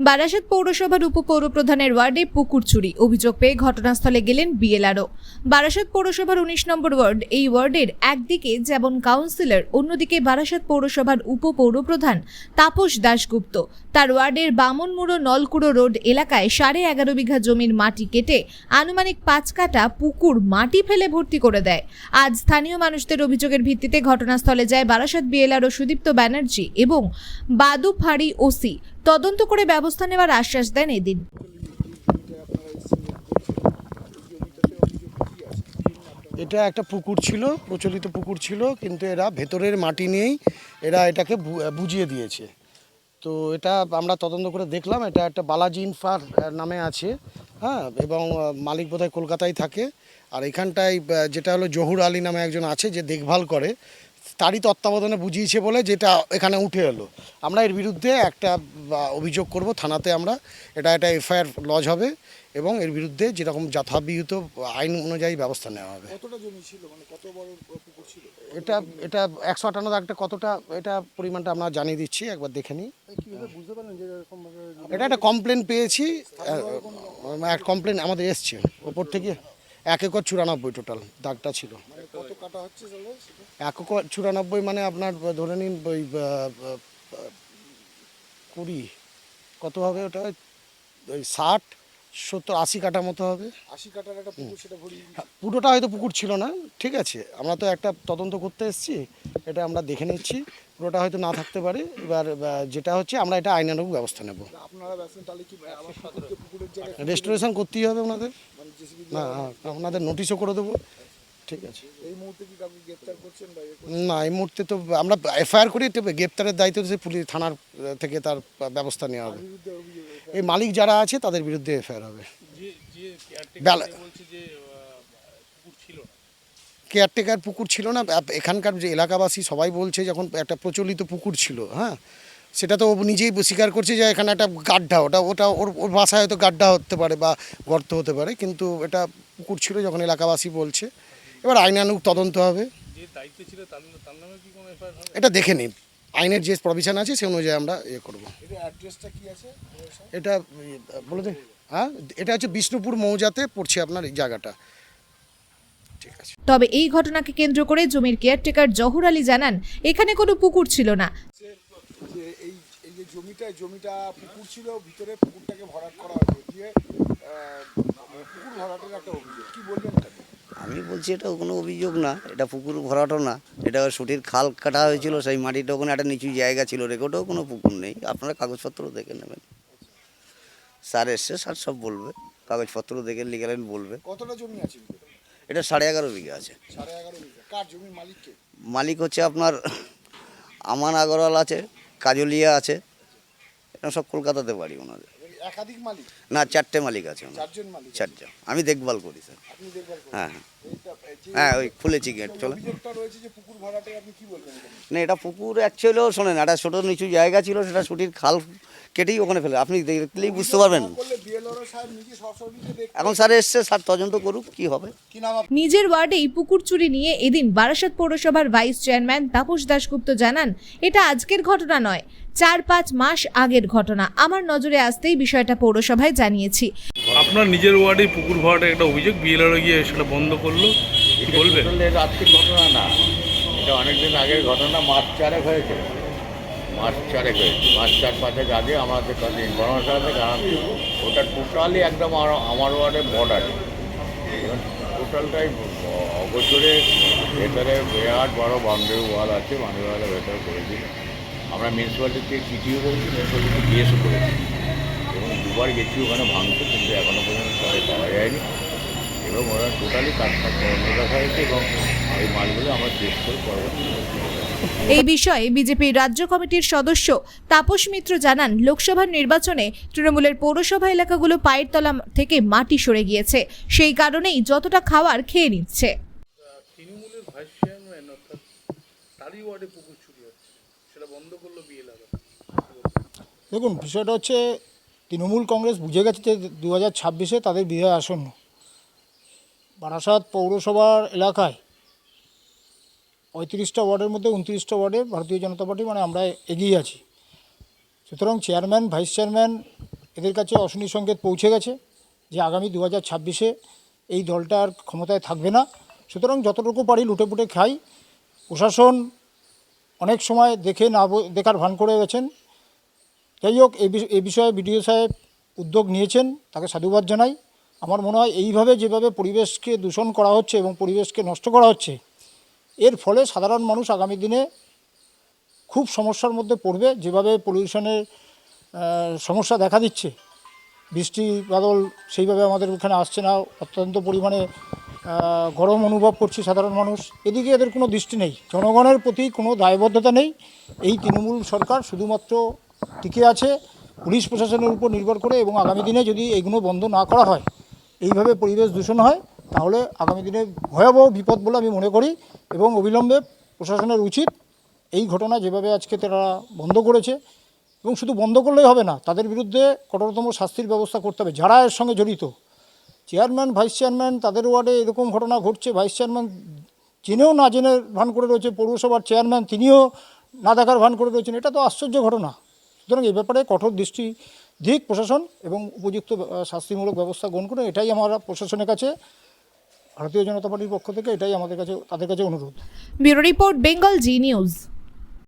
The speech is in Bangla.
বারাসাত পৌরসভার উপপৌরপ্রধানের ওয়ার্ডে পুকুর চুরি, অভিযোগ পেয়ে ঘটনাস্থলে গেলেন বিএলআরও। বারাসাত পৌরসভার উনিশ নম্বর ওয়ার্ড, এই ওয়ার্ডের একদিকে যেমন কাউন্সিলর, অন্যদিকে বারাসাত পৌরসভার উপপৌরপ্রধান তাপস দাশগুপ্ত। তার ওয়ার্ডের বামনমুড়ো নলকুড়ো রোড এলাকায় সাড়ে এগারো বিঘা জমির মাটি কেটে আনুমানিক পাঁচ কাটা পুকুর মাটি ফেলে ভর্তি করে দেয়। আজ স্থানীয় মানুষদের অভিযোগের ভিত্তিতে ঘটনাস্থলে যায় বারাসাত বিএলআরও সুদীপ্ত ব্যানার্জি এবং বাদু ফাড়ি ওসি। তদন্ত করে ব্যবস্থা নেওয়ার আশ্বাস দেন এদিন। এটা একটা পুকুর ছিল, প্রচলিত পুকুর ছিল, কিন্তু এরা ভেতরের মাটি নিয়েই এরা এটাকে বুঝিয়ে দিয়েছে। তো এটা আমরা তদন্ত করে দেখলাম, এটা একটা বালাজি ইনফার নামে আছে হ্যাঁ এবং মালিক বোধহয় কলকাতায় থাকে। আর এখানটায় যেটা হলো জহুর আলী নামে একজন আছে, যে দেখভাল করে তারই তত্ত্বাবধানে বুঝিয়েছে বলে যেটা এখানে উঠে এলো। আমরা এর বিরুদ্ধে একটা অভিযোগ করব থানাতে আমরা। এটা একটা এফআইআর লজ হবে এবং এর বিরুদ্ধে যেরকম যথাবিহিত আইন অনুযায়ী ব্যবস্থা নেওয়া হবে। মানে এটা এটা একশো আটান্ন একটা কতটা এটা পরিমাণটা আমরা জানিয়ে দিচ্ছি একবার দেখে নিই। এটা একটা কমপ্লেন পেয়েছি কমপ্লেন আমাদের এসছে ওপর থেকে এক একর চুরানব্বই টোটাল দাগটা ছিল। কাটা হচ্ছে এক চুরানব্বই মানে আপনার ধরে নিন ওই কুড়ি। কত হবে ওটা? ওই ষাট সত্তর আশি কাটা মতো হবে। আশি কাটার একটা পুকুর সেটা পুরোটা হয়তো পুকুর ছিল না। ঠিক আছে আমরা তো একটা তদন্ত করতে এসেছি এটা আমরা দেখে নিচ্ছি। পুরোটা হয়তো না থাকতে পারে। এবার যেটা হচ্ছে আমরা এটা আইনানুগ ব্যবস্থা নেব। রেস্টোরেশন করতেই হবে ওনাদের। মানে না হ্যাঁ, ওনাদের নোটিশও করে দেবো। ঠিক আছে। এই মুহূর্তে কি কাউকে গ্রেপ্তার করছেন বা না এই মুহূর্তে তো আমরা এফআইআর করি তো গ্রেপ্তারের দায়িত্ব হচ্ছে পুলিশ থানার থেকে তার ব্যবস্থা নেওয়া হবে। এই মালিক যারা আছে তাদের বিরুদ্ধে এফআইআর হবে। যে যে caretaker বেলা- সে বলছে যে আহ, পুকুর ছিল না। কেয়ারটেকার পুকুর ছিল না এখানকার যে এলাকাবাসী সবাই বলছে যখন একটা প্রচলিত পুকুর ছিল হ্যাঁ সেটা তো ও নিজেই স্বীকার করছে যে এখানে একটা গাড্ডা ওটা ওটা ওর ওর ভাষায় হয়তো গাড্ডা হতে পারে বা গর্ত হতে পারে কিন্তু এটা পুকুর ছিল যখন এলাকাবাসী বলছে। এবার আইনানুগ তদন্ত হবে। যে দায়িত্বে ছিল তার তার নামে কি কোনো এফআইআর হবে? এটা দেখে নিন। আইনের যে প্রভিশন আছে সে অনুযায়ী আমরা ইয়ে করব। এটা অ্যাড্রেসটা কি আছে? এটা বলে দিন। হ্যাঁ? এটা হচ্ছে বিষ্ণুপুর মৌজাতে পড়ছে আপনার এই জায়গাটা। ঠিক আছে। তবে এই ঘটনাকে কেন্দ্র করে জমির কেয়ারটেকার জহুর আলী জানান এখানে কোনো পুকুর ছিল না। যে এই এই যে জমিটা জমিটা পুকুর ছিল ভিতরে পুকুরটাকে ভরাট করা হয়েছে। দিয়ে পুকুর ভরাটের একটা অভিযোগ কি বলবেন এটাকে? আমি বলছি এটা কোনো অভিযোগ না এটা পুকুর ভরাটো না এটা সুটির খাল কাটা হয়েছিল সেই মাটিটা ওখানে একটা নিচু জায়গা ছিল রেকর্ডেও কোনো পুকুর নেই আপনারা কাগজপত্র দেখে নেবেন। স্যার এসছে স্যার সব বলবে কাগজপত্র দেখে লিগালেন বলবে। কতটা জমি আছে এটা সাড়ে এগারো বিঘা আছে। মালিক হচ্ছে আপনার আমান আগরওয়াল আছে কাজলিয়া আছে এটা সব কলকাতাতে বাড়ি ওনাদের। একাধিক মালিক? না চারটে মালিক আছে চারজন মালিক চারজন। আমি দেখভাল করি স্যার। হ্যাঁ হ্যাঁ। হ্যাঁ ওই খুলেছি গেট চলে। না এটা পুকুর অ্যাকচুয়ালিও শোনেন একটা ছোটো নিচু জায়গা ছিল সেটা ছুটির খাল কেটেই ওখানে ফেলে। আপনি দেখলেই বুঝতে পারবেন। এখন স্যার এসছে স্যার তদন্ত করুক কি হবে? নিজের ওয়ার্ডেই পুকুর চুরি নিয়ে এদিন বারাসাত পৌরসভার ভাইস চেয়ারম্যান তাপস দাশগুপ্ত জানান এটা আজকের ঘটনা নয় চার পাঁচ মাস আগের ঘটনা। আমার নজরে আসতেই বিষয়টা পৌরসভায় জানিয়েছি। আপনার নিজের ওয়ার্ডে পুকুর ভরাটা একটা অভিযোগ বিএলআর গিয়ে সেটা বন্ধ করল। কি বলবেন? আসলে এটা ঘটনা না। এটা অনেকদিন আগের ঘটনা মাস চারেক হয়েছে। মাস চারেক হয়েছে। মাস চার পাঁচেক আগে আমাদের কাছে ইনফরমেশন আছে কারণ ওটা টোটালি একদম আমার ওয়ার্ডের বর্ডার টোটালটাই অগোচরে ভেতরে বিরাট বড় বাউন্ডারি ওয়াল আছে বাউন্ডারি ওয়ালের ভেতরে করেছিল আমরা মিউনিসিপ্যালিটিকে চিঠিও করেছি মিউনিসিপ্যালিটি জিজ্ঞেসও করেছি। দুবার গেছি ওখানে ভাঙতে কিন্তু এখনও পর্যন্ত তাদের পাওয়া যায়নি। এবং ওরা টোটালি কাজটা বন্ধ রাখা হয়েছে এবং এই মালগুলো আমরা চেক করে পরবর্তী এই বিষয়ে বিজেপির রাজ্য কমিটির সদস্য তাপস মিত্র জানান লোকসভার নির্বাচনে তৃণমূলের পৌরসভা এলাকাগুলো পায়ের তলা থেকে মাটি সরে গিয়েছে। সেই কারণেই যতটা খাওয়ার খেয়ে নিচ্ছে। তৃণমূলের ভাইস চেয়ারম্যান অর্থাৎ তারই ওয়ার্ডে পুকুর চুরি হচ্ছে। সেটা বন্ধ করল বিএলআর। দেখুন বিষয়টা হচ্ছে তৃণমূল কংগ্রেস বুঝে গেছে যে দু হাজার ছাব্বিশে তাদের বিজয় আসন্ন। বারাসাত পৌরসভার এলাকায় পঁয়ত্রিশটা ওয়ার্ডের মধ্যে উনত্রিশটা ওয়ার্ডে ভারতীয় জনতা পার্টি মানে আমরা এগিয়ে আছি। সুতরাং চেয়ারম্যান, ভাইস চেয়ারম্যান এদের কাছে অশনি সংকেত পৌঁছে গেছে যে আগামী দু হাজার ছাব্বিশে এই দলটা আর ক্ষমতায় থাকবে না। সুতরাং যতটুকু পারি লুটেপুটে খাই। প্রশাসন অনেক সময় দেখে না দেখার ভান করে গেছেন। যাই হোক, এ বিষ- এ বিষয়ে বিডিও সাহেব উদ্যোগ নিয়েছেন, তাকে সাধুবাদ জানাই। আমার মনে হয় এইভাবে যেভাবে পরিবেশকে দূষণ করা হচ্ছে এবং পরিবেশকে নষ্ট করা হচ্ছে, এর ফলে সাধারণ মানুষ আগামী দিনে খুব সমস্যার মধ্যে পড়বে, যেভাবে পলিউশনের সমস্যা দেখা দিচ্ছে। বৃষ্টি, বাদল সেইভাবে আমাদের ওখানে আসছে না, অত্যন্ত পরিমাণে গরম অনুভব করছি সাধারণ মানুষ। এদিকে এদের কোনো দৃষ্টি নেই, জনগণের প্রতি কোনো দায়বদ্ধতা নেই। এই তৃণমূল সরকার শুধুমাত্র টিকে আছে, পুলিশ প্রশাসনের উপর নির্ভর করে এবং আগামী দিনে যদি এগুলো বন্ধ না করা হয়, এইভাবে পরিবেশ দূষণ হয়, তাহলে আগামী দিনে ভয়াবহ বিপদ বলে আমি মনে করি এবং অবিলম্বে প্রশাসনের উচিত এই ঘটনা যেভাবে আজকে তারা বন্ধ করেছে এবং শুধু বন্ধ করলেই হবে না, তাদের বিরুদ্ধে কঠোরতম শাস্তির ব্যবস্থা করতে হবে। যারা এর সঙ্গে জড়িত, চেয়ারম্যান, ভাইস চেয়ারম্যান, তাদের ওয়ার্ডে এরকম ঘটনা ঘটছে, ভাইস চেয়ারম্যান জেনেও না জেনে ভান করে রয়েছে, পৌরসভার চেয়ারম্যান তিনিও না দেখার ভান করে রয়েছেন, এটা তো আশ্চর্য ঘটনা। সুতরাং এই ব্যাপারে কঠোর দৃষ্টি দিক প্রশাসন এবং উপযুক্ত শাস্তিমূলক ব্যবস্থা গ্রহণ করে এটাই আমরা প্রশাসনের কাছে, ভারতীয় জনতা পার্টির পক্ষ থেকে এটাই আমাদের কাছে, তাদের কাছে অনুরোধ। Bureau report, Bengal Zee news.